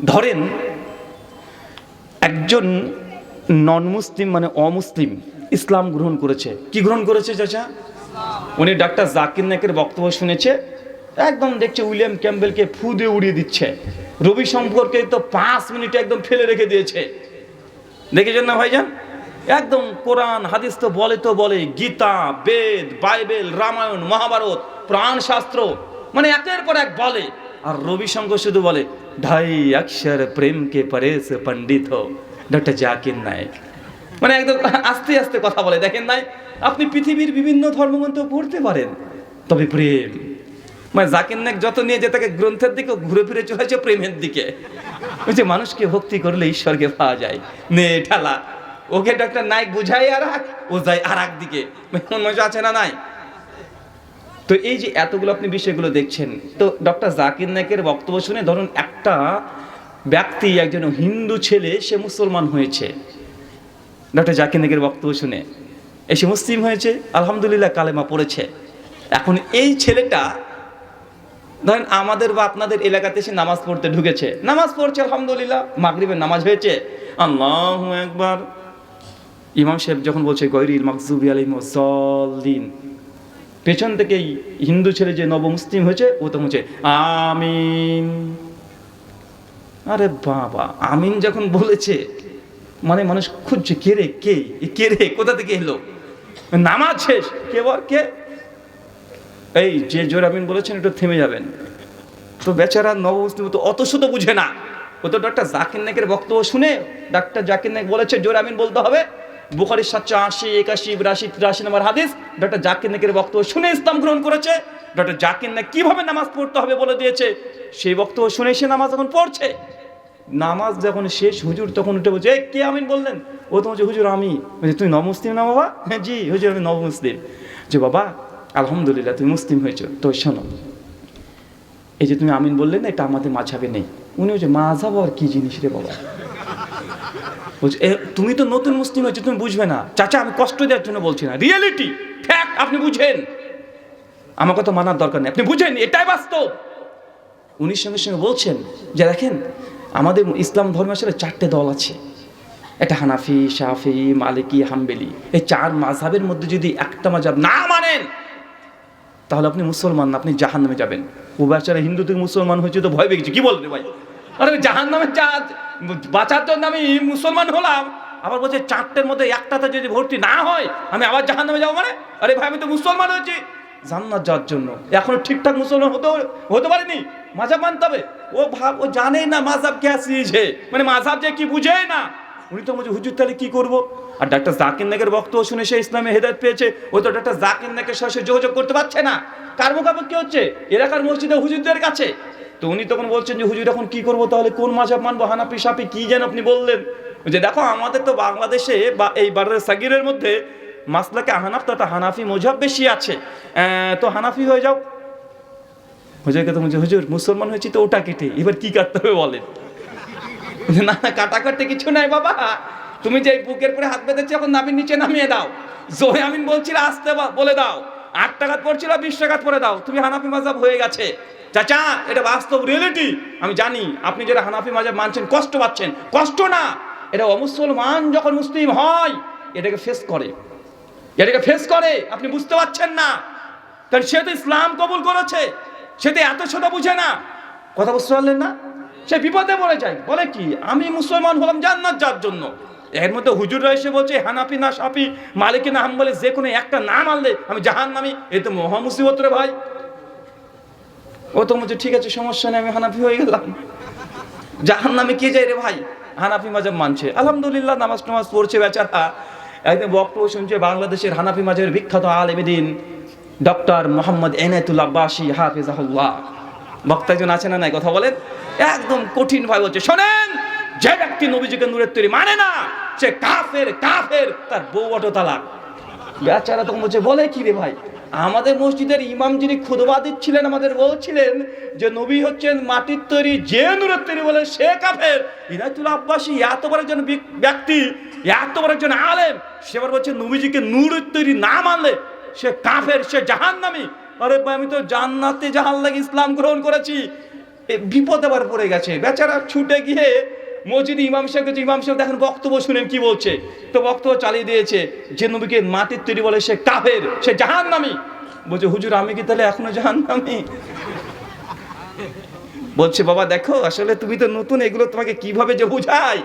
ধরেন, একজন নন মুসলিম মানে অমুসলিম ইসলাম গ্রহণ করেছে। কি গ্রহণ করেছে চাচা? উনি ডাক্তার জাকির নাকের বক্তব্য শুনেছে, একদম দেখছে উইলিয়াম ক্যাম্বেলকে ফু দিয়ে উড়িয়ে দিচ্ছে। রবি সম্পর্কে তো পাঁচ মিনিটে একদম ফেলে রেখে দিয়েছে। দেখেছেন না ভাইজান? একদম কোরআন, হাদিস তো বলে তো বলে, গীতা, বেদ, বাইবেল, রামায়ণ, মহাভারত প্রাণ শাস্ত্র মানে একের পর এক বলে। আর রবিশঙ্কর শুধু বলে ঢাই অক্ষর প্রেমকে পরেশ পণ্ডিত ডক্টর জাকির নায়ক মানে একদম আস্তে আস্তে কথা বলে। দেখেন নাই? আপনি পৃথিবীর বিভিন্ন ধর্মগ্রন্থ পড়তে পারেন, তবে প্রেম। মানে জাকির নায়ক যত নিয়ে যে তাকে গ্রন্থের দিকে ঘুরে ফিরে চলেছে প্রেমের দিকে। ওই যে মানুষকে ভক্তি করলে ঈশ্বরকে পাওয়া যায়। নে ঠেলা ওকে ডক্টর নায়ক বুঝাই আর ও যায় আর দিকে। মনে আছে না নাই? তো এই যে এতগুলো আপনি বিষয়গুলো দেখছেন, তো ডক্টর জাকির নায়কের বক্তব্য শুনে ধরুন একটা ব্যক্তি, একজন হিন্দু ছেলে, সে মুসলমান হয়েছে। ডক্টর জাকির নায়কের বক্তব্য শুনে এসে মুসলিম হয়েছে, আলহামদুলিল্লাহ কালেমা পড়েছে। এখন এই ছেলেটা, ধরেন আমাদের বা আপনাদের এলাকাতে এসে নামাজ পড়তে ঢুকেছে। নামাজ পড়ছে, আলহামদুলিল্লাহ, মাগরিবের নামাজ হয়েছে। আল্লাহ একবার ইমাম সাহেব যখন বলছে গৈরিল মাকজুবি আলিম মসলিন পেছন থেকে হিন্দু ছেলে যে নবমুসলিম হয়েছে, ও তো বলছে, আমিন। আরে বাবা, আমিন যখন বলেছে মানে মানুষ খুঁজছে, কে রে, কে? কে রে? কোথা থেকে এলো? নামাজ শেষ। কে বল, কে? এই যে জোর আমিন বলেছেন, একটু থেমে যাবেন। তো বেচারা নবমুসলিম তো অত শত বুঝে না। ও তো ডাক্তার জাকির নায়কের বক্তব্য শুনে, ডাক্তার জাকির নায়ক বলেছে, জোর আমিন বলতে হবে। বুখারির সাতশো আশি, একাশি, বিরাশি, তিরাশি নম্বর হাদিস। ডক্টর জাকির নায়কের বক্তব্য শুনে ইসলাম গ্রহণ করেছে। ডক্টর জাকির নায়ক কীভাবে নামাজ পড়তে হবে বলে দিয়েছে, সেই বক্তব্য শুনে সে নামাজ এখন পড়ছে। নামাজ যখন শেষ, হুজুর তখন উঠে বলছে কে আমিন বললেন? ও তো হুজুর, আমি। তুই নবমুসলিম না বাবা? হ্যাঁ জি, হুজুর, আমি নবমুসলিম যে, বাবা, আলহামদুলিল্লাহ তুমি মুসলিম হয়েছো। তো শোনো, এই যে তুমি আমিন বললে না, এটা আমাদের মাঝাবে নেই। উনি বলছে, মাঝাব আর কি জিনিস রে বাবা? বলছে, এ, তুমি তো নতুন মুসলিম হয়েছে, তুমি বুঝবে না। চাচা, আমি কষ্ট দেওয়ার জন্য বলছি না। রিয়েলিটি ফ্যাক্ট আপনি বুঝেন। আমাকে তো মানার দরকার নেই। আপনি বুঝেন, এটাই বাস্তব। উনি সঙ্গে সঙ্গে বলছেন যে, দেখেন, আমাদের ইসলাম ধর্মের আসলে চারটে দল আছে। একটা হানাফি, শাফি, মালিকি, হাম্বেলি। এই চার মাঝহাবের মধ্যে যদি একটা মাঝহাব না মানেন, তাহলে আপনি মুসলমান না, আপনি জাহান নামে যাবেন। ও বেচারা হিন্দু থেকে মুসলমান হয়েছে তো ভয় পেয়েছে কি বলবে ভাই? আরে জাহান নামে বাঁচার জন্য আমি মুসলমান হলাম। আবার বলছে, চারটের মধ্যে একটাতে যদি ভর্তি না হয়, আমি আবার জাহান নামে যাব মানে? আরে ভাই, আমি তো মুসলমান হয়েছি। জান্নাত যাওয়ার জন্য। এখনও ঠিকঠাক মুসলমান হতে হতে পারেনি। মাঝাব মানতে হবে। ও ভাব, ও জানে না মাঝাব কে আসিয়েছে। মানে মাঝাব যে কি বুঝে না। উনি তো বলছে, হুজুর, তাহলে কি করব? আর ডাক্তার জাকির নাকের বক্তব্য শুনে সে ইসলামে হেদায়ত পেয়েছে। ও তো ডাক্তার জাকির নাকের সাথে যোগাযোগ করতে পারছে না। কার কি হচ্ছে? এলাকার মসজিদে হুজুরদের কাছে। তো উনি তখন বলছেন যে, হুজুর, এখন কি করব? তাহলে কোন মাঝাব মানবো? হানাপি সাপি কি যেন আপনি বললেন? যে দেখো, আমাদের তো বাংলাদেশে বা এই বারের সাগিরের মধ্যে মাসলাকে হানাফ তথা হানাফি মজাব বেশি আছে। তো হানাফি হয়ে যাও। হুজুরকে তো বলছে, হুজুর, মুসলমান হয়েছি তো ওটা কেটে, এবার কি কাটতে হবে বলেন? না না কাটা কাটতে কিছু নাই বাবা। তুমি যে বুকের পরে হাত বেঁধেছো, এখন নামির নিচে নামিয়ে দাও। জোরে আমিন বলছিল আসতে বলে দাও। আট টাকাত পড়ছিল, বিশ টাকাত পরে দাও। তুমি হানাফি মাজাব হয়ে গেছে। চাচা, এটা বাস্তব রিয়েলিটি আমি জানি, আপনি যেটা হানাফি মাজাব মানছেন, কষ্ট পাচ্ছেন। কষ্ট না, এটা অমুসলমান যখন মুসলিম হয়, এটাকে ফেস করে। এটাকে ফেস করে, আপনি বুঝতে পারছেন না। কারণ সে তো ইসলাম কবুল করেছে, সে তো এত শত বুঝে না। কথা বুঝতে পারলেন না? সে বিপদে পড়ে যায়। বলে কি, আমি মুসলমান হলাম জান্নাত যার জন্য। এর মধ্যে হুজুররা এসে বলছে, হানাফি না সাপি মালিকি না বলে যে কোনো একটা নাম আনলে আমি জাহান নামি এ তো মহামুসিবত রে ভাই। ও তো বলছে, ঠিক আছে, সমস্যা নেই, আমি হানাফি হয়ে গেলাম। জাহান নামে কে যায় রে ভাই? হানাফি মাজাব মানছে। আলহামদুলিল্লাহ, নামাজ টামাজ পড়ছে বেচারা। একদিন বক্তব্য শুনছে, বাংলাদেশের হানাফি মাজাবের বিখ্যাত আলেমেদিন ডক্টর মোহাম্মদ এনায়তুল আব্বাসী, হাফিজাহুল্লাহ। বক্তা একজন আছে না নাই, কথা বলেন? একদম কঠিন ভাবে বলছে, শোনেন, যে ব্যক্তি নবীজিকে নূরের তৈরি মানে না, সে কাফের কাফের, তার বউ অটো তালাক বেচারা তখন বলছে, বলে কি রে ভাই? আমাদের মসজিদের ইমাম যিনি খুদবা দিচ্ছিলেন, আমাদের বলছিলেন যে, নবী হচ্ছেন মাটির তৈরি যে নূরের তৈরি বলে সে কাফের। ইনায়তুল আব্বাসী এত বড় একজন ব্যক্তি, এত বড় একজন আলেম সেবার বলছে, নবীজিকে নূরের তৈরি না মানলে সে কাফের, সে জাহান্নামী। আরে আমি তো জান্নাতে জাহান লাগে ইসলাম গ্রহণ করেছি। বিপদ আবার পড়ে গেছে। বেচারা ছুটে গিয়ে মসজিদে ইমাম সাহেব কাছে ইমাম সাহেব দেখেন বক্তব্য শুনেন, কি বলছে? তো বক্তব্য চালিয়ে দিয়েছে যে নবীকে মাটির তৈরি বলে সে কাফের, সে জাহান নামি বলছে, হুজুর, আমি কি তাহলে এখনও জাহান নামি বলছে, বাবা, দেখো, আসলে তুমি তো নতুন, এগুলো তোমাকে কীভাবে যে বুঝাই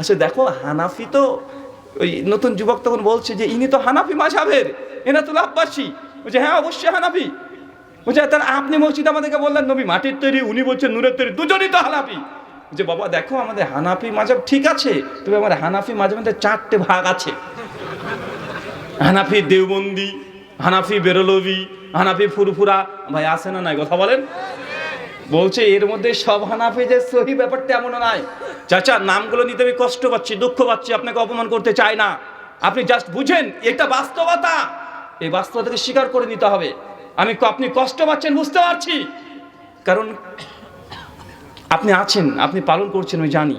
আসলে দেখো, হানাফি তো ওই নতুন যুবক তখন বলছে যে, ইনি তো হানাফি মাঝাবের, এনা তো লাভবাসী। বলছে হ্যাঁ অবশ্যই হানাফি। বলছে, তাহলে আপনি মসজিদ আমাদেরকে বললেন, নবী মাটির তৈরি, উনি বলছেন নূরের তৈরি, দুজনই তো হানাফি। যে বাবা দেখো আমাদের হানাফি মাঝাব ঠিক আছে, তবে আমার হানাফি মাঝাবের চারটে ভাগ আছে। হানাফি দেওবন্দি, হানাফি বেরলভি, হানাফি ফুরফুরা। ভাই আসে না নাই? কথা বলেন। বলছে, এর মধ্যে সব হানাফি যে সহি ব্যাপারটা এমন নয় চাচা, নামগুলো নিতে আমি কষ্ট পাচ্ছি, দুঃখ পাচ্ছি, আপনাকে অপমান করতে চাই না। আপনি জাস্ট বুঝেন, এটা বাস্তবতা। এই বাস্তবতাকে স্বীকার করে নিতে হবে। আমি আপনি কষ্ট পাচ্ছেন, বুঝতে পারছি। কারণ আপনি আছেন, আপনি পালন করছেন, আমি জানি।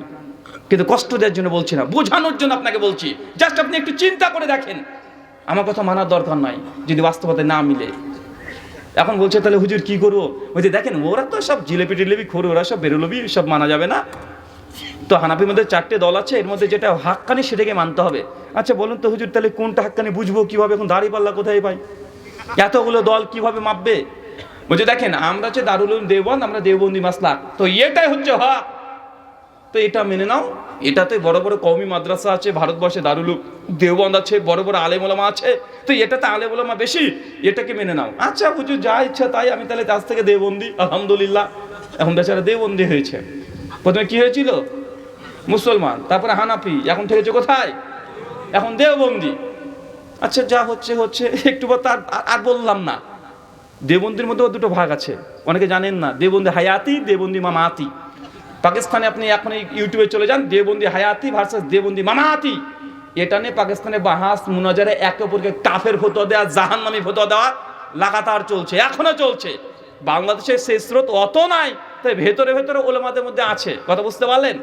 কিন্তু কষ্ট দেওয়ার জন্য বলছি না, বোঝানোর জন্য আপনাকে বলছি। জাস্ট আপনি একটু চিন্তা করে দেখেন। আমার কথা মানার দরকার নাই, যদি বাস্তবতায় না মিলে। এখন বলছে, তাহলে হুজুর কি করব? বলছে দেখেন, ওরা তো সব জিলেপি টিলেপি খোর, ওরা সব বেরোলবি সব মানা যাবে না। তো হানাফির মধ্যে চারটে দল আছে, এর মধ্যে যেটা হাক্কানি সেটাকে মানতে হবে। আচ্ছা বলুন তো হুজুর, তাহলে কোনটা হাক্কানি বুঝব? কীভাবে এখন দাড়ি পাল্লা কোথায় পাই? এতগুলো দল কীভাবে মাপবে? বলছে, দেখেন, আমরা হচ্ছে দারুল দেওবন্দ, আমরা দেওবন্দি মাসলাক তো এটাই হচ্ছে হক। তো এটা মেনে নাও। এটাতে বড় বড় কওমি মাদ্রাসা আছে, ভারতবর্ষে দারুল দেওবন্দ আছে, বড় বড় আলেমোলামা আছে। তো এটাতে আলেমোলামা বেশি, এটাকে মেনে নাও। আচ্ছা হুজুর যা ইচ্ছা তাই, আমি তাহলে আজ থেকে দেওবন্দি, আলহামদুলিল্লাহ। এখন বেচারা দেওবন্দি হয়েছে। প্রথমে কি হয়েছিল? মুসলমান, তারপরে হানাফি, এখন ঠেকেছে কোথায়? এখন দেওবন্দি। আচ্ছা যা হচ্ছে হচ্ছে, একটু তার আর বললাম না। দেবন্দির মধ্যেও দুটো ভাগ আছে। অনেকে জানেন না, দেবন্দি হায়াতি, দেবন্দি মামাতি। পাকিস্তানে আপনি এখন ইউটিউবে চলে যান, দেবন্দি হায়াতি ভার্সাস দেবন্দি মামাতি। এটা নিয়ে পাকিস্তানে বাহাস, মুনাজারে একে অপরকে কাফের ফতোয়া দেওয়া জাহান নামি ফতোয়া দেওয়া লাগাতার চলছে, এখনও চলছে। বাংলাদেশের সেই স্রোত অত নাই, তাই ভেতরে ভেতরে ওলেমাদের মধ্যে আছে। কথা বুঝতে পারলেন?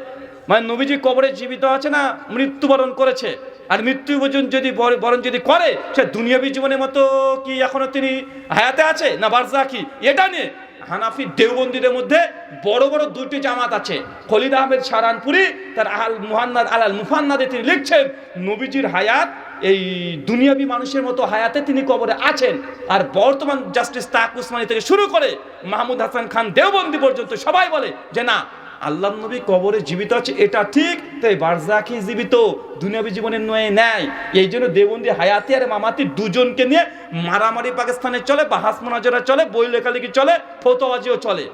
মানে নবীজি কবরে জীবিত আছে না, মৃত্যুবরণ করেছে? আর মৃত্যু পর্যন্ত যদি বর- বরণ যদি করে, সে দুনিয়াবী জীবনের মতো কি এখনও তিনি হায়াতে আছে না বারজা কি এটা নিয়ে হানাফি দেওবন্দিদের মধ্যে বড় বড় দুটি জামাত আছে। খলিদ আহমেদ সারানপুরি, তার আল মুহান্নাদ আলাল মুফান্নাদে তিনি লিখছেন, নবীজির হায়াত এই দুনিয়াবী মানুষের মতো হায়াতে তিনি কবরে আছেন। আর বর্তমান জাস্টিস তাক উসমানি থেকে শুরু করে মাহমুদ হাসান খান দেওবন্দি পর্যন্ত সবাই বলে যে না আল্লাহ নবী কবরে জীবিত আছে, এটা ঠিক, তাই বারজাকি জীবিত, দুনিয়াবী জীবনের নয় নেয়। এই জন্য দেবন্দি হায়াতি আর মামাতি দুজনকে নিয়ে মারামারি পাকিস্তানে চলে, বাহাস মোনাজারা চলে বই লেখালেখি চলে, ফতোয়াজিও চলে।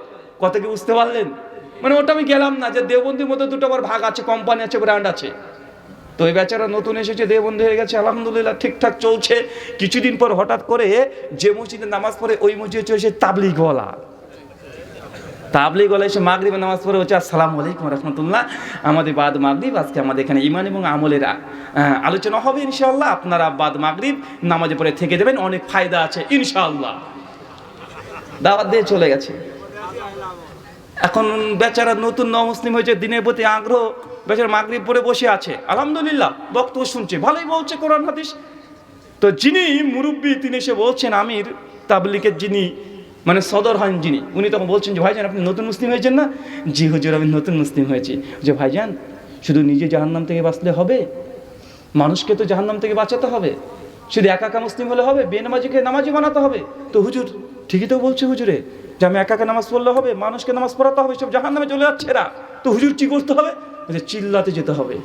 কত কি বুঝতে পারলেন? মানে ওটা আমি গেলাম না যে দেবন্দির মধ্যে দুটো আবার ভাগ আছে কোম্পানি আছে ব্র্যান্ড আছে। তো এই বেচারা নতুন এসেছে দেবন্ধু হয়ে গেছে, আলহামদুলিল্লাহ ঠিকঠাক চলছে। কিছুদিন পর হঠাৎ করে যে মসজিদে নামাজ পড়ে, ওই মসজিদে চলছে তাবলিগওয়ালা। তাবলিগ বলে এসে মাগরিবের নামাজ পড়ে হচ্ছে আসসালামু আলাইকুম রহমতুল্লাহ। আমাদের বাদ মাগরিব, আজকে আমাদের এখানে ইমান এবং আমলের আলোচনা হবে ইনশাআল্লাহ। আপনারা বাদ মাগরিব নামাজে পড়ে থেকে দেবেন, অনেক ফায়দা আছে ইনশাআল্লাহ। দাওয়াত দিয়ে চলে গেছে। এখন বেচারা নতুন মুসলিম হয়েছে, দিনের প্রতি আগ্রহ, বেচারা মাগরিব পরে বসে আছে। আলহামদুলিল্লাহ, বক্তব্য শুনছে, ভালোই বলছে কোরআন হাদিস। তো যিনি মুরব্বী, তিনি এসে বলছেন, আমির তাবলিকের যিনি মানে সদর হন যিনি, উনি তখন বলছেন যে, ভাইজান, আপনি নতুন মুসলিম হয়েছেন না? জি হুজুর, আমি নতুন মুসলিম হয়েছি। যে, ভাইজান, শুধু নিজে জাহান্নাম থেকে বাঁচলে হবে? মানুষকে তো জাহান্নাম থেকে বাঁচাতে হবে। শুধু একা একা মুসলিম হলে হবে? বেনামাজিকে নামাজি বানাতে হবে? তো হুজুর, ঠিকই তো বলছে হুজুরে যে, আমি একা একা নামাজ পড়লে হবে? মানুষকে নামাজ পড়াতে হবে? সব জাহান্নামে চলে যাচ্ছে এরা? তো হুজুর কি করতে হবে? বলছে, চিল্লাতে যেতে হবে।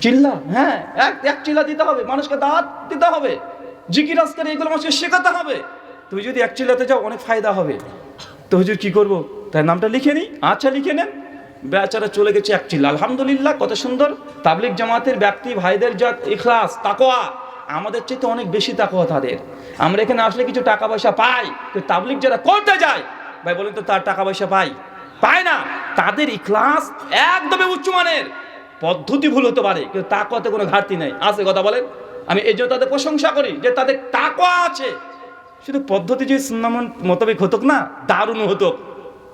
চিল্লা হ্যাঁ এক এক চিল্লা দিতে হবে। মানুষকে দাঁত দিতে হবে। জিকির, আজকের এইগুলো মানুষকে শেখাতে হবে। তুমি যদি এক চিল্লাতে যাও অনেক ফায়দা হবে। তো হুজুর কি করব? তার নামটা লিখে নিই। আচ্ছা লিখে নেন। বেচারা চলে গেছে এক চিল্লা আলহামদুলিল্লাহ, কত সুন্দর। তাবলিক জামাতের ব্যক্তি, ভাইদের যা ইখলাস তাকোয়া আমাদের চেয়ে তো অনেক বেশি তাকোয়া তাদের। আমরা এখানে আসলে কিছু টাকা পয়সা পাই, তো তাবলিক যারা করতে যায়, ভাই বলেন তো তার টাকা পয়সা পাই? পায় না। তাদের ইখলাস একদমই উচ্চমানের পদ্ধতি ভুল হতে পারে, কিন্তু তাকওয়াতে কোনো ঘাটতি নেই। আছে কথা বলেন? আমি এই জন্য তাদের প্রশংসা করি যে তাদের তাকওয়া আছে। শুধু পদ্ধতি যদি সুন্নামন মোতাবেক হতো না দারুণ হতো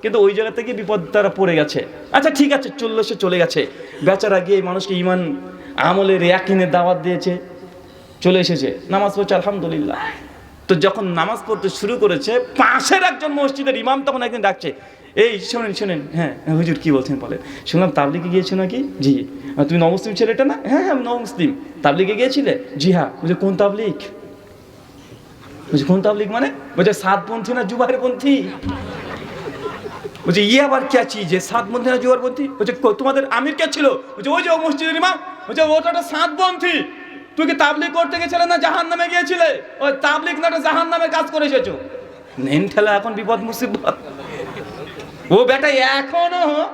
কিন্তু ওই জায়গা থেকে বিপদ তারা পড়ে গেছে। আচ্ছা ঠিক আছে চলল সে চলে গেছে। বেচারা গিয়ে মানুষকে ইমান আমলের একিনের দাওয়াত দিয়েছে চলে এসেছে। নামাজ পড়ছে আলহামদুলিল্লাহ। তো যখন নামাজ পড়তে শুরু করেছে পাশের একজন মসজিদের ইমাম তখন একদিন ডাকছে এই শোনেন শোনেন হ্যাঁ হ্যাঁ, হুজুর কি বলছেন বলে শুনলাম তাবলিগে গিয়েছো নাকি? জি। তুমি নমুসলিম ছেলেটা না? হ্যাঁ হ্যাঁ নমুসলিম। তাবলিগে গিয়েছিলে? জি হ্যাঁ। কোন তাবলিগ? বলছি কোন তাবলিগ মানে? বলছে সাতপন্থী না জুবাইরপন্থী বলছে ইয়ে আবার কে চিজ সাতপন্থী না জুবাইরপন্থী বলছে, কো- তোমাদের আমির কে ছিল? বলছে, ওই যে ও মসজিদের ইমাম। বলছে, ওটা একটা সাতপন্থী তুই কি তাবলিগ করতে গেছিলে না জাহান নামে গিয়েছিলে? ওই তাবলিগ না জাহান নামে কাজ করে এসেছ। নেন ঠেলা, এখন বিপদ মুসিবত। ও বেটা, এখনও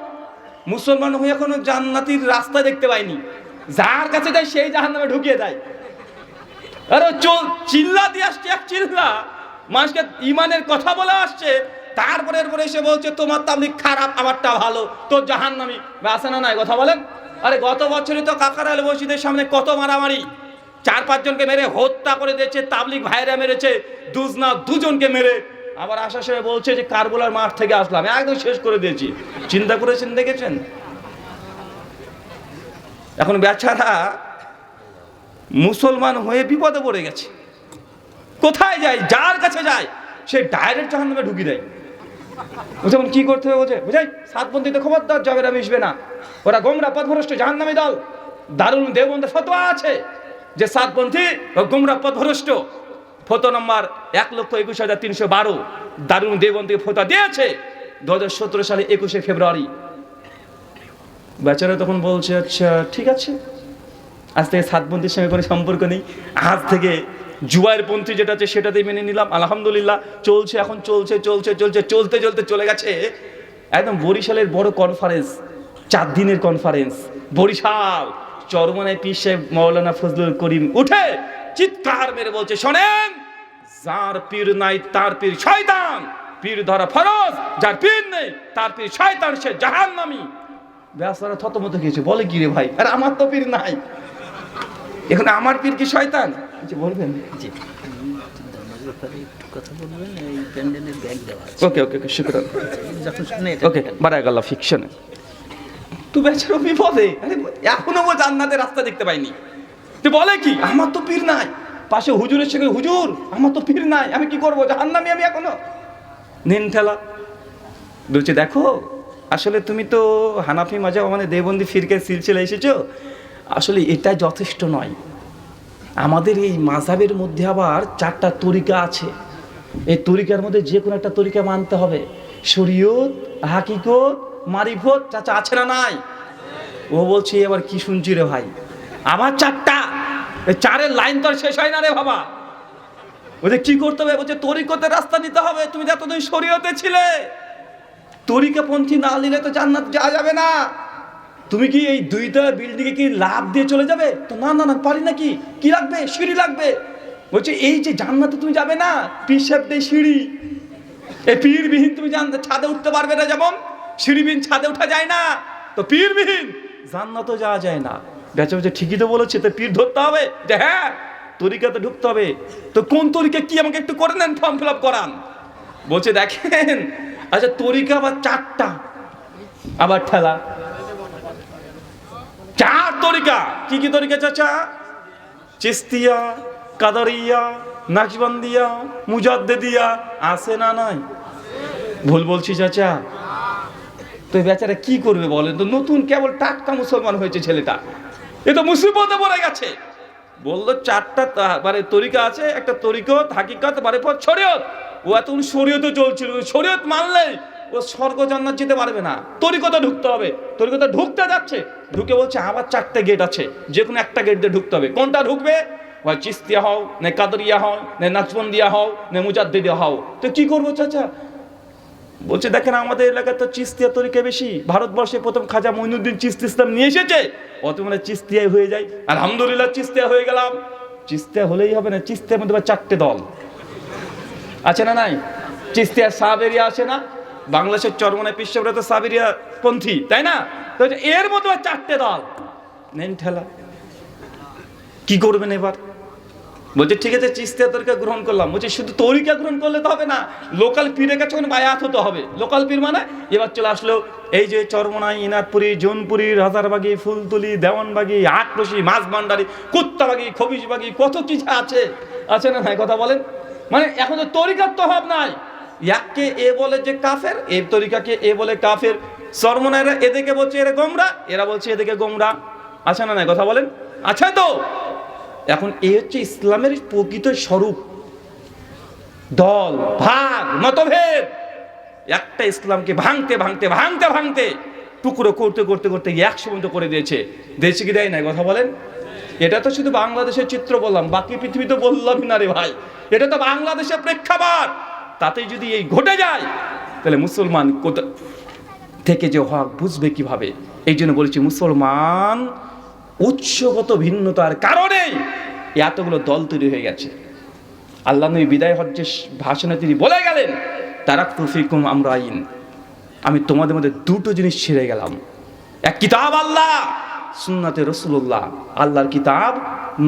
মুসলমান হয়ে এখনও জান্নাতির রাস্তা দেখতে পাইনি। যার কাছে যায়, সেই জাহান নামে ঢুকিয়ে দেয়। আরে চল, চিল্লা দিয়ে আসছে, এক চিল্লা। মানুষকে ইমানের কথা বলে আসছে, তারপরে এরপরে এসে বলছে, তোমার তাবলিক খারাপ, আমারটা ভালো, তোর জাহান নামি আছে না নাই, কথা বলেন? আরে গত বছরই তো কাকার আল মসজিদের সামনে কত মারামারি। চার পাঁচজনকে মেরে হত্যা করে দিয়েছে তাবলিক ভাইরা মেরেছে, দুজনা দুজনকে মেরে। আবার আসার সময় বলছে যে, কারবোলার মাঠ থেকে আসলাম। একদম শেষ করে দিয়েছি। চিন্তা করেছেন, দেখেছেন? এখন বেচারা মুসলমান হয়ে বিপদে পড়ে গেছে। কোথায় যায়? যার কাছে যায়, সে ডাইরেক্ট জাহান নামে ঢুকি দেয় যেমন কি করতে হবে বোঝে বুঝাই সাতপন্থীতে খবরদার না মিশবে না। ওরা গোমরা, পথভ্রষ্ট জাহান নামে দল দারুল দেবন্ধে ফতোয়া আছে যে সাতপন্থী ও গোমরা, পথভ্রষ্ট। ফতো নম্বর এক লক্ষ একুশ হাজার তিনশো বারো। দারুল দেবন্ধে ফতোয়া দিয়েছে দু হাজার সতেরো সালে একুশে ফেব্রুয়ারি। বেচারা তখন বলছে আচ্ছা ঠিক আছে। আজ থেকে সাত সাতপন্থীর সঙ্গে কোনো সম্পর্ক নেই। আজ থেকে জুয়ার পন্থী যেটা আছে সেটাতেই মেনে নিলাম। আলহামদুলিল্লাহ, চলছে এখন, চলছে চলছে চলছে, চলতে চলতে চলে গেছে। একদম বরিশালের বড় কনফারেন্স চার দিনের কনফারেন্স বরিশাল, চরমনায় পীর সাহেব মৌলানা ফজলুল করিম উঠে চিৎকার মেরে বলছে, শোনেন, যার পীর নাই, তার পীর শয়তান। পীর ধরা ফরজ, যার পীর নেই, তার পীর শয়তান, সে জাহান্নামী। ব্যাসারা থতমত খেয়েছে বলে কি রে ভাই? আর আমার তো পীর নাই। এখন আমার পীর কি শয়তান? বলবেন। জি। ধর্মের ব্যাপারে একটু কথা বলবেন এই প্যান্ডেলের ব্যাগ দেওয়া আছে। ওকে ওকে ওকে শুক্রান যখন ওকে বাড়া গেল ফিকশনে তুই বেচারো বিপদে। আরে এখনও ও জান্নাতের রাস্তা দেখতে পাইনি। তুই বলে কি? আমার তো পীর নাই। পাশে হুজুরের সঙ্গে হুজুর আমার তো পীর নাই আমি কি করব? জাহান্নামি আমি এখনও? নিন ঠেলা। বলছে দেখো আসলে তুমি তো হানাফি মাজাব আমাদের দেবন্দি ফিরকে সিলসিলা এসেছ। আসলে এটা যথেষ্ট নয়। আমাদের এই মাঝাবের মধ্যে আবার চারটা তরিকা আছে। এই তরিকার মধ্যে যে কোনো একটা তরিকা মানতে হবে। শরীয়ত, হাকিকত, মারিফত, চাচা আছে না নাই? ও বলছে, এবার কি শুনছি রে ভাই? আবার চারটা। চারের লাইন তো শেষ হয় না রে বাবা। বলছে, কি করতে হবে? বলছে, তরিকতের রাস্তা নিতে হবে। তুমি এতদিন শরীয়তে ছিলে। তরিকাপন্থী না নিলে তো জান্নাত যাওয়া যাবে না। তুমি কি এই দুইটা বিল্ডিংয়ে কি লাভ দিয়ে চলে যাবে? তো না না না, পারি না কি? লাগবে? সিঁড়ি লাগবে। বলছে, এই যে জান্নাতে তুমি যাবে না পীর দেয় সিঁড়ি। এই পীরবিহীন তুমি জান ছাদে উঠতে পারবে না যেমন, সিঁড়িবিহীন ছাদে ওঠা যায় না। তো পীরবিহীন, জান্নাতও যাওয়া যায় না। বেচা বেচা ঠিকই তো বলেছে, তো পীর ধরতে হবে। যে হ্যাঁ তরিকাতে ঢুকতে হবে। তো কোন তরিকা কি? আমাকে একটু করে নেন ফর্ম ফিল আপ করান। বলছে, দেখেন আচ্ছা তরিকা আবার চারটা। আবার ঠেলা। তরিকা? কি কি তরিকা চাচা? চিস্তিয়া, কাদারিয়া নাকশবন্দিয়া মুজাদ্দেদিয়া, আছে না নাই? ভুল বলছি চাচা। তো বেচারা কি করবে বলেন তো? নতুন কেবল টাটকা মুসলমান হয়েছে ছেলেটা। এ তো মুসিবতে পড়ে গেছে। বলল, চারটা মানে তরিকা আছে, একটা তরিকত, হাকিকত মানে পর শরীয়ত। ও এতক্ষণ শরীয়তে চলছিল, শরীয়ত মানলে ও স্বর্গ জান্নাত যেতে পারবে না। তরিকতে ঢুকতে হবে। তরিকতে ঢুকতে যাচ্ছে। ঢুকে বলছে আবার চারটে গেট আছে। যে কোনো একটা গেট দিয়ে ঢুকতে হবে। কোনটা ঢুকবে? হয় চিস্তিয়া হও, না কাদরিয়া হও, না নাচবন্দিয়া হও, না মুজাদ্দিদিয়া হও। তো কি করব চাচা? বলছে, দেখেন, আমাদের এলাকায় তো চিস্তিয়া তরিকা বেশি। ভারতবর্ষে প্রথম খাজা মঈনুদ্দিন চিস্তি ইসলাম নিয়ে এসেছে। অত মানে চিস্তিয়াই হয়ে যায়। আলহামদুলিল্লাহ, চিস্তিয়া হয়ে গেলাম। চিস্তিয়া হলেই হবে না। চিস্তিয়ার মধ্যে চারটে দল। আছে না নাই? চিস্তিয়া সাবেরিয়া আছে না। বাংলাদেশের চরমনায় পিসরা তো সাবেরিয়া পন্থী, তাই না? তো এর আবার চারটে দল। নেন ঠেলা। কি করবেন এবার? বলছে, ঠিক আছে, চিস্তিয়া তরিকা গ্রহণ করলাম। বলছে, শুধু তরিকা গ্রহণ করলে তো হবে না, লোকাল পীরের কাছে বায়াত হতে হবে। লোকাল পীর মানে? এবার চলে আসলো, এই যে চরমনাই ইনারপুরি, জোনপুরি, রাজারবাগি, ফুলতুলি, দেওয়ানবাগি আটরসি মাছ ভান্ডারি কুত্তাবাগি, খবিশবাগি, কত কিছু আছে? আছে না ভাই কথা বলেন। মানে এখন তো তরিকার তো অভাব নাই। এককে এ বলে যে কাফের এই তরিকাকে এ বলে কাফের। সরমনায়রা এদিকে বলছে, এরা গোমরা। এরা বলছে এদিকে গোমরা। আছে না নাই কথা বলেন। আছে তো, এখন এই হচ্ছে ইসলামের প্রকৃত স্বরূপ। দল, ভাগ, মতভেদ। একটা ইসলামকে ভাঙতে ভাঙতে ভাঙতে ভাঙতে, টুকরো করতে করতে করতে একশো পর্যন্ত করে দিয়েছে। দেশে কি দেয় না কথা বলেন? এটা তো শুধু বাংলাদেশের চিত্র বললাম, বাকি পৃথিবী তো বললাম না রে ভাই। এটা তো বাংলাদেশের প্রেক্ষাপট। তাতে যদি এই ঘটে যায়, তাহলে মুসলমান কোথা থেকে যে হক বুঝবে কীভাবে? এই জন্য বলেছি মুসলমান উৎসগত ভিন্নতার কারণে এতগুলো দল তৈরি হয়ে গেছে। আল্লাহ নবী বিদায় হজ্জের ভাষণে তিনি বলে গেলেন তারা তুফিকুম আমরা আইন আমি তোমাদের মধ্যে দুটো জিনিস ছেড়ে গেলাম। এক কিতাব আল্লাহ সুন্নাতে রসুল্লাহ আল্লাহর কিতাব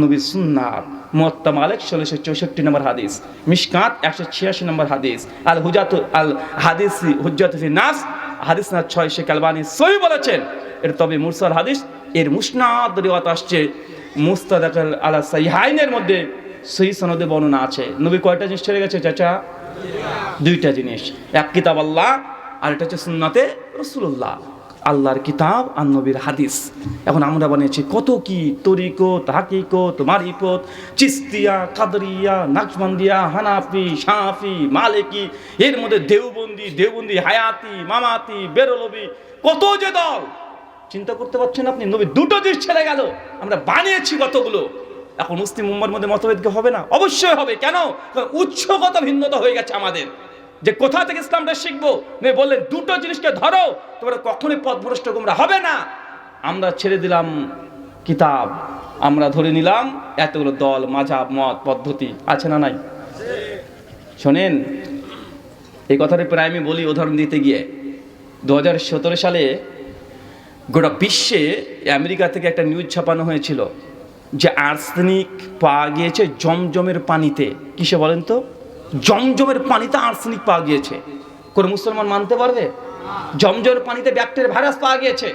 নবী সুন্নাত মোত্তা আলেক ষোলোশো চৌষট্টি নম্বর হাদিস, মিশকাত একশো ছিয়াশি নম্বর হাদিস আল হুজাত আল হাদিস হুজাত নাস, হাদিস না ছয় শেখ আলবানি সই বলেছেন। এটা তবে মুরসাল হাদিস, এর মুসনাদ রিওয়াত আসছে মুস্তাদাক আলা সাইহাইনের মধ্যে, সহি সনদে বর্ণনা আছে। নবী কয়টা জিনিস ছেড়ে গেছে চাচা? দুইটা জিনিস। এক কিতাব আল্লাহ, আর এটা হচ্ছে সুন্নাতে রসুল্লাহ আল্লাহর কিতাব আর নবীর হাদিস। এখন আমরা বানিয়েছি কত কি তরিকত, হাকিকত মারিফত চিস্তিয়া, কাদরিয়া নাকশবন্দিয়া হানাফি সাফি মালিকি, এর মধ্যে দেওবন্দি দেওবন্দি, হায়াতি, মামাতি, বেরলবি, কত যে দল। চিন্তা করতে পারছেন আপনি? নবী দুটো জিনিস ছেড়ে গেল। আমরা বানিয়েছি কতগুলো। এখন মুসলিম উম্মার মধ্যে মতভেদকে হবে না? অবশ্যই হবে। কেন? উৎসগত ভিন্নতা হয়ে গেছে আমাদের। যে কোথা থেকে ইসলামটা শিখব? মেয়ে বললেন, দুটো জিনিসকে ধরো, তোমরা কখনোই পথভ্রষ্ট তোমরা হবে না। আমরা ছেড়ে দিলাম কিতাব, আমরা ধরে নিলাম এতগুলো দল মাঝাব মত, পদ্ধতি, আছে না নাই? শোনেন, এই কথাটা প্রায় আমি বলি উদাহরণ দিতে গিয়ে। দু হাজার সতেরো সালে গোটা বিশ্বে আমেরিকা থেকে একটা নিউজ ছাপানো হয়েছিল যে আর্সেনিক পাওয়া গিয়েছে জমজমের পানিতে। কিসে বলেন তো? জমজমের পানিতে আর্সেনিক পাওয়া গিয়েছে। কোনো মুসলমান মানতে পারবে? জমজমের পানিতে ব্যাকটেরিয়া ভাইরাস পাওয়া গিয়েছে।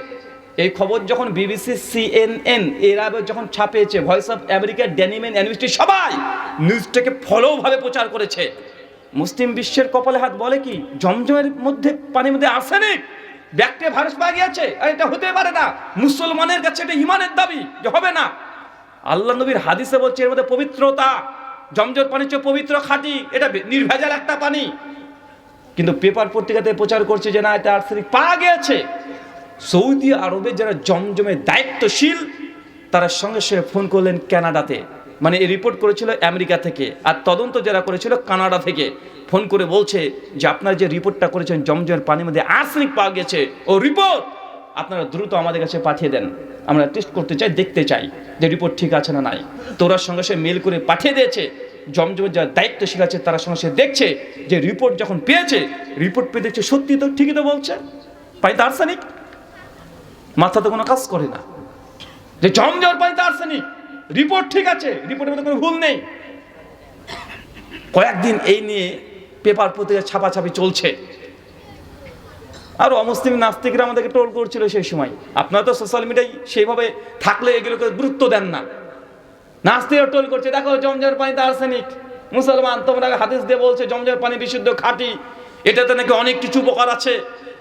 এই খবর যখন বিবিসি, সিএনএন, এরা যখন ছাপিয়েছে, ভয়েস অফ আমেরিকা ড্যানিমেন অ্যানিভার্সিটি সবাই নিউজটাকে ফলোভাবে প্রচার করেছে। মুসলিম বিশ্বের কপালে হাত বলে কি, জমজমের মধ্যে, পানির মধ্যে আর্সেনিক, ব্যাকটেরিয়া ভাইরাস পাওয়া গিয়েছে? আর এটা হতে পারে না। মুসলমানের কাছে এটা ইমানের দাবি যে হবে না। আল্লাহ নবীর হাদিসে বলছে, এর মধ্যে পবিত্রতা জমজর পানি হচ্ছে পবিত্র খাঁটি এটা নির্ভেজাল একটা পানি। কিন্তু পেপার পত্রিকাতে প্রচার করছে যে না, এটা আর্সেনিক পাওয়া গেছে সৌদি আরবে যারা জমজমে দায়িত্বশীল, তারা সঙ্গে সঙ্গে ফোন করলেন কানাডাতে মানে এই রিপোর্ট করেছিল আমেরিকা থেকে, আর তদন্ত যারা করেছিল কানাডা থেকে, ফোন করে বলছে যে আপনারা যে রিপোর্টটা করেছেন জমজমের পানির মধ্যে আর্সেনিক পাওয়া গেছে ও রিপোর্ট আপনারা দ্রুত আমাদের কাছে পাঠিয়ে দেন। আমরা টেস্ট করতে চাই, দেখতে চাই যে রিপোর্ট ঠিক আছে না নাই। তোরার সঙ্গে সঙ্গে মেল করে পাঠিয়ে দিয়েছে। জমজমের যারা দায়িত্বশীল আছে, তারা সঙ্গে দেখছে যে রিপোর্ট যখন পেয়েছে রিপোর্ট পেয়ে দেখছে সত্যি তো, ঠিকই তো বলছে। পানিতে আর্সেনিক। মাথা তো কোনো কাজ করে না। যে জমজমের পানিতে আর্সেনিক। রিপোর্ট ঠিক আছে রিপোর্টের মধ্যে কোনো ভুল নেই। কয়েকদিন এই নিয়ে পেপার পত্রিকা ছাপাছাপি চলছে। আর অমুসলিম নাস্তিকরা আমাদেরকে টোল করছিল সেই সময়। আপনারা তো সোশ্যাল মিডিয়ায় সেইভাবে থাকলে এগুলোকে গুরুত্ব দেন না। নাস্তিকরা টোল করছে। দেখো জমজমের পানিতে আর্সেনিক। মুসলমান, তোমরা হাদিস দিয়ে বলছে জমজমের পানি বিশুদ্ধ খাঁটি। এটাতে নাকি অনেক কিছু উপকার আছে।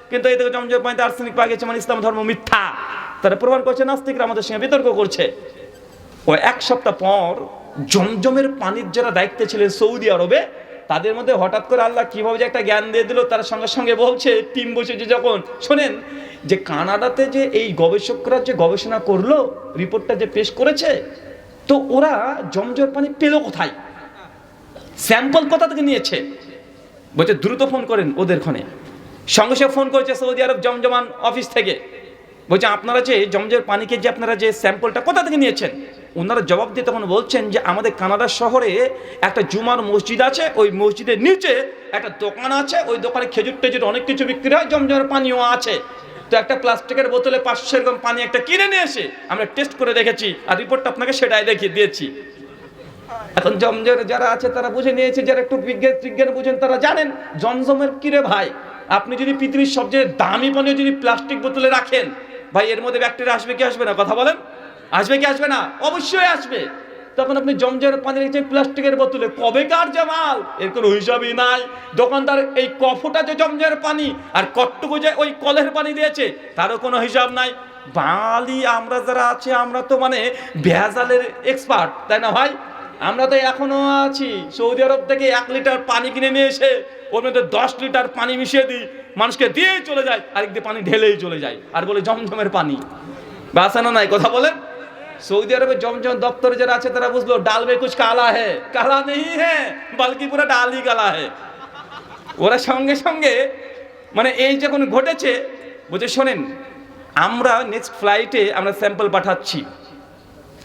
কিন্তু এই থেকে জমজমের পানিতে আর্সেনিক পাওয়া গেছে মানে ইসলাম ধর্ম মিথ্যা। তারা প্রমাণ করছে, নাস্তিকরা আমাদের সঙ্গে বিতর্ক করছে। ও এক সপ্তাহ পর জমজমের পানির যারা দায়িত্বে ছিলেন সৌদি আরবে, তাদের মধ্যে হঠাৎ করে আল্লাহ কীভাবে যে একটা জ্ঞান দিয়ে দিল, তারা সঙ্গে সঙ্গে বলছে, টিম বসেছে যখন, শোনেন, যে কানাডাতে যে এই গবেষকরা যে গবেষণা করল, রিপোর্টটা যে পেশ করেছে তো ওরা জমজর পানি পেল কোথায়? স্যাম্পল কোথা থেকে নিয়েছে? বলছে, দ্রুত ফোন করেন ওদের ক্ষণে সঙ্গে সঙ্গে ফোন করেছে সৌদি আরব জমজমান অফিস থেকে। বলছে, আপনারা যে জমজের পানিকে যে আপনারা যে স্যাম্পলটা কোথা থেকে নিয়েছেন? ওনারা জবাব দিয়ে তখন বলছেন যে, আমাদের কানাডা শহরে একটা জুমার মসজিদ আছে, ওই মসজিদের নিচে একটা দোকান আছে, ওই দোকানে খেজুর টেজুর অনেক কিছু বিক্রি হয়, জমজমের পানিও আছে। তো একটা প্লাস্টিকের বোতলে পাঁচশো এরকম পানি একটা কিনে নিয়ে এসে আমরা টেস্ট করে দেখেছি, আর রিপোর্টটা আপনাকে সেটাই দেখিয়ে দিয়েছি। এখন জমজমের যারা আছে, তারা বুঝে নিয়েছে, যারা একটু বিজ্ঞান বিজ্ঞান বুঝেন, তারা জানেন, জমজমের কিরে ভাই? আপনি যদি পৃথিবীর সবচেয়ে দামি পানীয় যদি প্লাস্টিক বোতলে রাখেন, ভাই, এর মধ্যে ব্যাকটেরিয়া আসবে কি আসবে না? কথা বলেন। আসবে কি আসবে না? অবশ্যই আসবে। তখন আপনি জমজমের পানি রেখেছেন প্লাস্টিকের বোতলে। কবেকার যে মাল এর কোনো হিসাবই নাই। দোকানদার এই কফটা যে জমজমের পানি আর কটটুকু যে ওই কলের পানি দিয়েছে, তারও কোনো হিসাব নাই। বাঙালি, আমরা যারা আছে, আমরা তো মানে ভেজালের এক্সপার্ট তাই না ভাই? আমরা তো এখনও আছি। সৌদি আরব থেকে এক লিটার পানি কিনে নিয়ে এসে, ওর মধ্যে দশ লিটার পানি মিশিয়ে দিই। মানুষকে দিয়েই চলে যায়। আরেক দিয়ে পানি ঢেলেই চলে যায়। আর বলে জমজমের পানি। বাসানো নাই, কথা বলেন। সৌদি আরবে জমজম দপ্তরে যারা আছে, তারা বুঝলো ডাল কুছ কালা হে। কালা নেই হে, বলকি পুরো ডাল হি কালা হে। ওরা সঙ্গে সঙ্গে মানে এই যখন ঘটেছে বুঝে শোনেন, আমরা নেক্সট ফ্লাইটে আমরা স্যাম্পল পাঠাচ্ছি।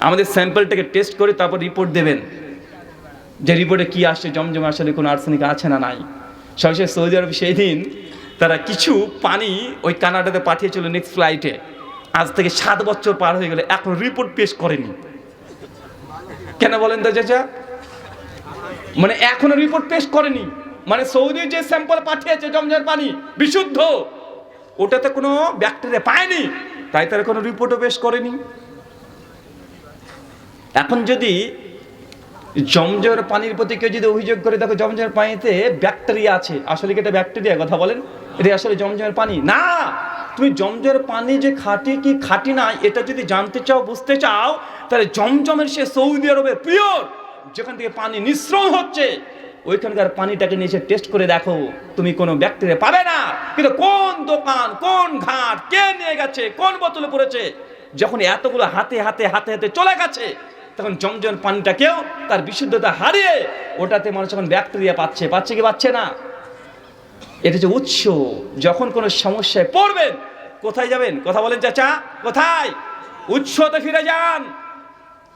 আমাদের স্যাম্পলটাকে টেস্ট করে তারপর রিপোর্ট দেবেন। যে রিপোর্টে কি আসছে জমজম আসলে কোনো আর্সেনিক আছে না নাই? সবশেষ সৌদি আরব সেই দিন তারা কিছু পানি ওই কানাডাতে পাঠিয়েছিল নেক্সট ফ্লাইটে আজ থেকে সাত বছর পার হয়ে গেলে এখন রিপোর্ট পেশ করেনি। কেন বলেন তো চাচা? মানে এখনও রিপোর্ট পেশ করেনি। মানে সৌদি যে স্যাম্পল পাঠিয়েছে জমজমের পানি, বিশুদ্ধ, ওটাতে কোনো ব্যাকটেরিয়া পায়নি। তাই তারা কোনো রিপোর্টও পেশ করেনি। এখন যদি জমজমের পানির প্রতি কেউ যদি অভিযোগ করে, দেখো জমজমের পানিতে ব্যাকটেরিয়া আছে। আসলে কি এটা ব্যাকটেরিয়া কথা বলেন। এটা আসলে জমজমের পানি? না! তুমি জমজমের পানি যে খাঁটি কি খাঁটি না, এটা যদি জানতে চাও, বুঝতে চাও, তাহলে জমজমের সে সৌদি আরবের পিওর, যেখান থেকে পানি নিঃসরণ হচ্ছে, ওইখানকার পানিটাকে নিয়ে টেস্ট করে দেখো, তুমি কোনো ব্যাকটেরিয়া পাবে না। কিন্তু কোন দোকান, কোন ঘাট, কে নিয়ে গেছে, কোন বোতলে পড়েছে, যখন এতগুলো হাতে হাতে হাতে হাতে চলে গেছে, তখন জমজম পানিটাকেও তার বিশুদ্ধতা হারিয়ে ওটাতে মানুষ এখন ব্যাকটেরিয়া পাচ্ছে পাচ্ছে কি পাচ্ছে না? এটা হচ্ছে উৎস, যখন কোনো সমস্যায় পড়বেন কোথায় যাবেন? কথা বলেন চাচা। কোথায়? উৎসতে ফিরে যান।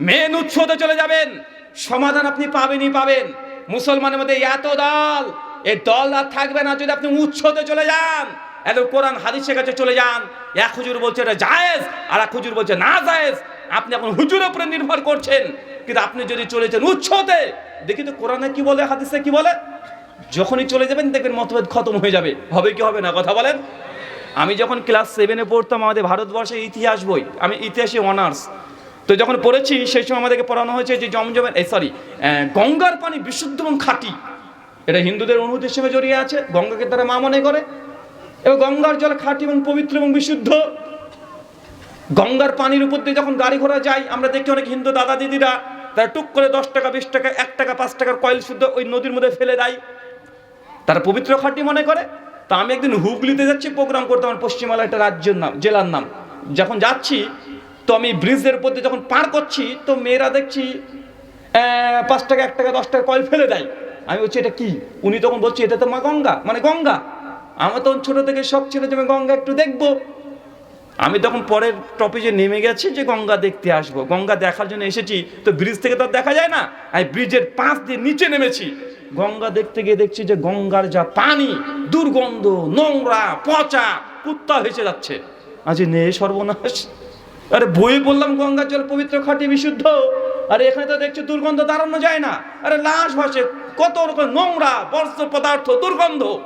মেন উৎসতে চলে যাবেন। সমাধান আপনি পাবেনই পাবেন। মুসলমানের মধ্যে এত দল এই দল আর থাকবে না যদি আপনি উৎসতে চলে যান। এত কোরআন, হাদিসের কাছে চলে যান। এক হুজুর বলছে, এটা জায়েজ। আর এক হুজুর বলছে, না জায়েজ। আপনি এখন হুজুরের উপরে নির্ভর করছেন। কিন্তু আপনি যদি চলেছেন উৎসতে, দেখি তো কোরআনে কি বলে, হাদিসে কি বলে? যখনই চলে যাবেন দেখবেন মতভেদ খতম হয়ে যাবে। হবে কি হবে না? কথা বলেন। আমি যখন ক্লাস সেভেনে পড়তাম, আমাদের ভারতবর্ষের ইতিহাস বই, আমি ইতিহাসে অনার্স তো যখন পড়েছি, সেই সময় আমাদেরকে পড়ানো হয়েছে যে জমজমের এই সরি গঙ্গার পানি বিশুদ্ধ এবং খাঁটি। এটা হিন্দুদের অনুভূতির সঙ্গে জড়িয়ে আছে, গঙ্গাকে তারা মা মনে করে। এবং গঙ্গার জল খাঁটি এবং পবিত্র এবং বিশুদ্ধ। গঙ্গার পানির উপর দিয়ে যখন গাড়ি ঘোড়া যায়, আমরা দেখি অনেক হিন্দু দাদা দিদিরা, তারা টুক করে দশ টাকা, বিশ টাকা, এক টাকা, পাঁচ টাকার কয়েল শুদ্ধ ওই নদীর মধ্যে ফেলে দেয়। তারা পবিত্র খাঁটি মনে করে। তা আমি একদিন হুগলিতে যাচ্ছি প্রোগ্রাম করতে, আমার পশ্চিমবাংলা একটা রাজ্যের নাম, জেলার নাম। যখন যাচ্ছি, তো আমি ব্রিজের উপর যখন পার করছি, তো মেয়েরা দেখছি পাঁচ টাকা, এক টাকা, দশ টাকা কয়েল ফেলে দেয়। আমি বলছি, এটা কি? উনি তখন বলছি, এটা তো মা গঙ্গা। মানে গঙ্গা। আমার তখন ছোটো থেকে শখ ছিল যে আমি গঙ্গা একটু দেখব। আমি তখন পরের টপিজে নেমে গেছি যে গঙ্গা দেখতে আসব, গঙ্গা দেখার জন্য এসেছি, তো ব্রিজ থেকে তো দেখা যায় না? আমি ব্রিজের পাশ দিয়ে নিচে নেমেছি। গঙ্গা দেখতে গিয়ে দেখছি যে গঙ্গার যা পানি, দুর্গন্ধ, নোংরা, পচা, কুত্তা ভেসে যাচ্ছে। আজ নে সর্বনাশ। আরে বই বললাম গঙ্গার জল পবিত্র, খাঁটি, বিশুদ্ধ। আরে এখানে তো দেখছি দুর্গন্ধ দাঁড়ানো যায় না। আরে লাশ ভাসে, কত রকম নোংরা, বর্জ্য পদার্থ, দুর্গন্ধ।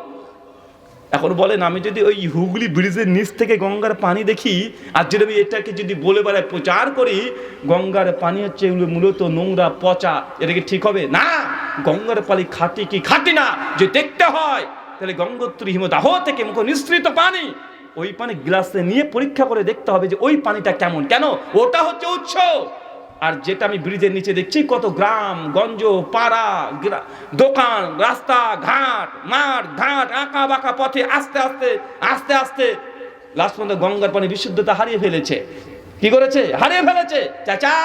এখন বলেন, আমি যদি ওই হুগলি ব্রিজের নিচ থেকে গঙ্গার পানি দেখি, আর যদি আমি এটাকে যদি বলে বেড়ায় প্রচার করি, গঙ্গার পানি হচ্ছে এগুলো মূলত নোংরা, পচা, এটা কি ঠিক হবে? না! গঙ্গার পানি খাঁটি কি খাঁটি না? যে দেখতে হয়, তাহলে গঙ্গোত্রী হিমদাহ থেকে মুখ নিঃসৃত পানি, ওই পানি গ্লাসে নিয়ে পরীক্ষা করে দেখতে হবে যে ওই পানিটা কেমন। কেন? ওটা হচ্ছে উৎস। আর যেটা আমি ব্রিজের নিচে দেখছি, কত গ্রাম, গঞ্জ, পাড়া দোকান, রাস্তা, ঘাট, মাঠ, ঘাট, আঁকা বাঁকা পথে আস্তে আস্তে আস্তে আস্তে লাস্ট পর্যন্ত গঙ্গার পানি বিশুদ্ধতা হারিয়ে ফেলেছে। কি করেছে? হারিয়ে ফেলেছে। চাচা,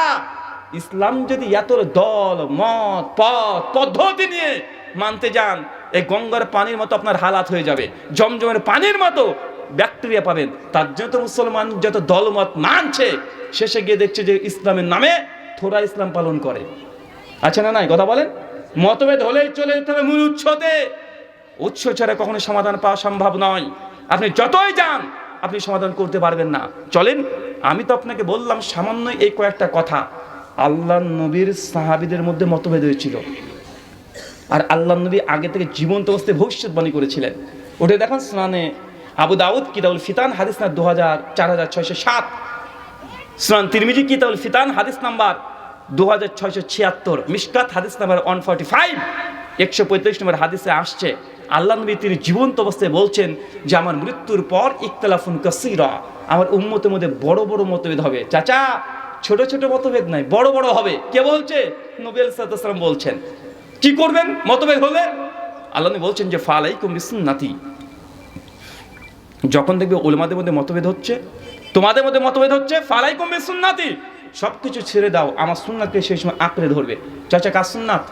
ইসলাম যদি এত দল, মত, পথ, পদ্ধতি নিয়ে মানতে যান, এই গঙ্গার পানির মতো আপনার হালাত হয়ে যাবে। জমজমের পানির মতো ব্যাকটেরিয়া পাবেন। তার যত মুসলমান, যত দলমত মানছে, শেষে গিয়ে দেখছে যে ইসলামের নামে থোড়া ইসলাম পালন করে। আছে না নাই? কথা বলেন? মতভেদ হলেই চলে যেতে হবে মূল উৎসতে। উৎস ছাড়া কখনো সমাধান পাওয়া সম্ভব নয়। আপনি যতই যান, আপনি সমাধান করতে পারবেন না। চলেন, আমি তো আপনাকে বললাম সামান্য এই কয়েকটা কথা। আল্লাহ নবীর সাহাবিদের মধ্যে মতভেদ হয়েছিল। আর আল্লাহ নবী আগে থেকে জীবন্ত অবস্থায় ভবিষ্যৎবাণী করেছিলেন। ওটা দেখুন স্নানে আবু দাউদ, কিতাবুল ফিতান, হাদিস না দু হাজার চার হাজার ছয়শো সাত। স্নান তিরমিজি, কিতাবুল ফিতান, হাদিস নাম্বার দু হাজার ছয়শো ছিয়াত্তর। মিসকাত হাদিস নাম্বার ওয়ান ফর্টি ফাইভ একশো পঁয়ত্রিশ নম্বর হাদিসে আসছে, আল্লাহ নবী তিনি জীবন্ত অবস্থায় বলছেন যে, আমার মৃত্যুর পর ইকতলাফুন কাসিরা। আমার উম্মতের মধ্যে বড় বড় মতভেদ হবে। চাচা, ছোট ছোট মতভেদ নাই বড় বড় হবে। কে বলছে? নবী আলাইসালাম বলছেন। কি করবেন? মতভেদ হলে আল্লাহ বলছেন যে ফালাই কুমবি সুন্নাতি যখন দেখবে ওলমাদের মধ্যে মতভেদ হচ্ছে, তোমাদের মধ্যে মতভেদ হচ্ছে ফালাই কমবে সুন্নাতি সব কিছু ছেড়ে দাও, আমার সুন্নাতকে সেই সময় আঁকড়ে ধরবে। চাচা, কার সুন্নাত?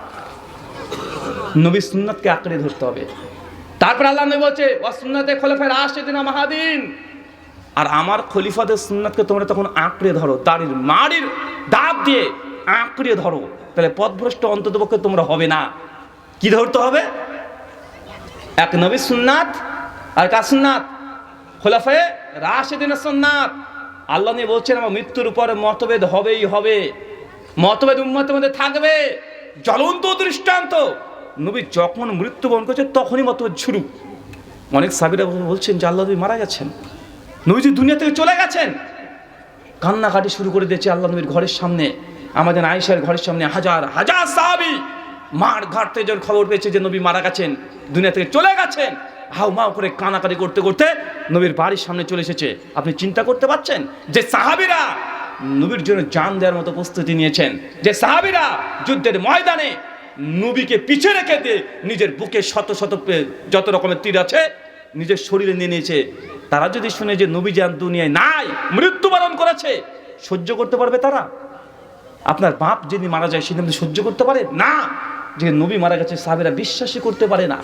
নবী সুন্নাতকে আঁকড়ে ধরতে হবে। তারপর আল্লাহ নবী বলছে ও সুন্নাতে খোলাফের আসছে দিন মাহাদিন। আর আমার খলিফাদের সুন্নাতকে তোমরা তখন আঁকড়ে ধরো, দাড়ির মাড়ির দাঁত দিয়ে আঁকড়ে ধরো। তাহলে পথভ্রষ্ট অন্ততপক্ষে তোমরা হবে না। কি ধরতে হবে? এক নবী সুন্নাত আর কার সুন্নাত? খোলাফে রাশেদিন সুন্নাত আল্লাহ নিয়ে বলছেন, আমার মৃত্যুর উপরে মতভেদ হবেই হবে। মতভেদ উম্মতের মধ্যে থাকবে। জ্বলন্ত দৃষ্টান্ত। নবী যখন মৃত্যুবরণ করছে তখনই মতভেদ শুরু। অনেক সাবিরা বলছেন যে, আল্লাহ নবী মারা গেছেন। নবীজি দুনিয়া থেকে চলে গেছেন। কান্নাকাটি শুরু করে দিয়েছে আল্লাহ নবীর ঘরের সামনে। আমাদের আয়েশার ঘরের সামনে হাজার হাজার সাহাবি মার ঘাট থেকে যখন খবর পেয়েছে যে, নবী মারা গেছেন, দুনিয়া থেকে চলে গেছেন। হাউ মাউ করে কানাকাটি করতে করতে নবীর বাড়ির সামনে চলে এসেছে। আপনি চিন্তা করতে পারছেন? যে সাহাবিরা নবীর জন্য জান দেওয়ার মতো প্রস্তুতি নিয়েছেন। যে সাহাবিরা যুদ্ধের ময়দানে নবীকে পিছিয়ে রেখে দিয়ে নিজের বুকে শত শত যত রকমের তীর আছে নিজের শরীরে নিয়ে নিয়েছে। তারা যদি শুনে যে নবী যান দুনিয়ায় নাই, মৃত্যুবরণ করেছে, সহ্য করতে পারবে তারা? আপনার বাপ যদি মারা যায় সেদিন সহ্য করতে পারে না। যে নবী মারা গেছে, সাহাবিরা বিশ্বাসই করতে পারে না।